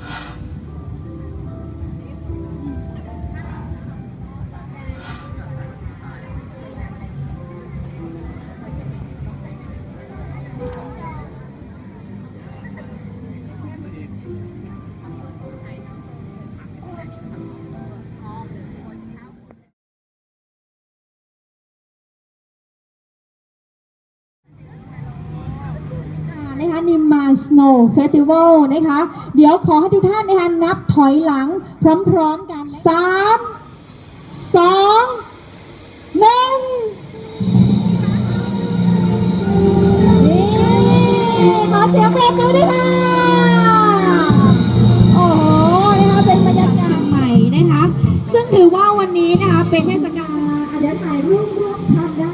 了。 นิมมาสโนว์เฟสติวัลนะคะ เดี๋ยวขอให้ทุกท่านนะคะนับถอยหลังพร้อมๆกันสามสองหนึ่งนี่ขอเสียงปรบมือด้วยค่ะ โอ้โหนะคะเป็นบรรยากาศใหม่นะคะ ซึ่งถือว่าวันนี้นะคะเป็นเทศกาลอะเดียถ่ายรูปร่วมทำ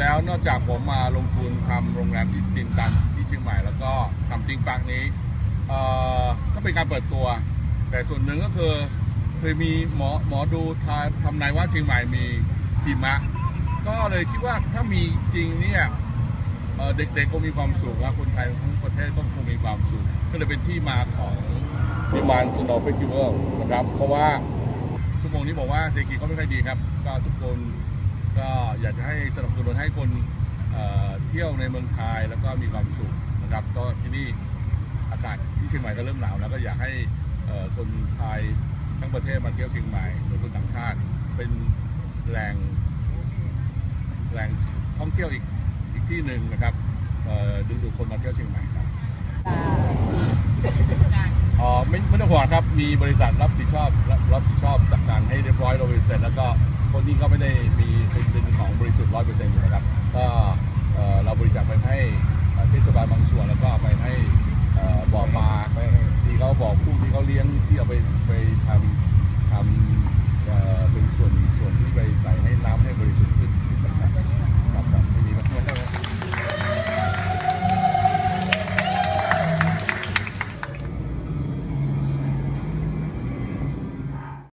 แล้วนอกจากผมมาลงทุนทำโรงแรมที่ตินตันที่เชียงใหม่แล้วก็ทำติงปังนี้เอ่อก็เป็นการเปิดตัว แต่ส่วนหนึ่งก็คือเคยมีหมอหมอดูทายทำนายว่าเชียงใหม่มีหิมะ ก็เลยคิดว่าถ้ามีจริงเนี่ยเอ่อเด็กๆก็มีความสุขและคนไทยทั้งประเทศก็คงมีความสุขก็เลยเป็นที่มาของดิมานสโนว์เฟสติวัลนะครับ เพราะว่าชั่วโมงนี้บอกว่าเศรษฐกิจก็ไม่ค่อยดีครับ ก็ทุกคน ก็อยากจะให้สนับสนุนให้คนเอ่อเที่ยวในเมืองไทยแล้วก็มีความสุขนะครับก็ที่นี่อากาศที่เชียงใหม่ก็เริ่มหนาวแล้วก็อยากให้เอ่อคนไทยทั้งประเทศมาเที่ยวเชียงใหม่โดยคนต่างชาติเป็นแหล่งแหล่งท่องเที่ยวอีกอีกที่หนึ่งนะครับเอ่อดึงดูดคนมาเที่ยวเชียงใหม่ครับอ๋อไม่ไม่ต้องห่วงครับมีบริษัทรับผิดชอบรับรับผิดชอบจัดการให้เรียบร้อยโดยเสร็จแล้วก็ คนนี้ก็ไม่ได้มีเป็นเป็นของบริสุทธิ์ร้อยเปอร์เซ็นต์อยู่นะครับ ก็เอ่อเราบริจาคไปให้เอ่อเทศบาลบางส่วนแล้วก็เอาไปให้เอ่อบ่อปลาไปที่เขาบอกผู้ที่เขาเลี้ยงที่เอาไปไปทำทำ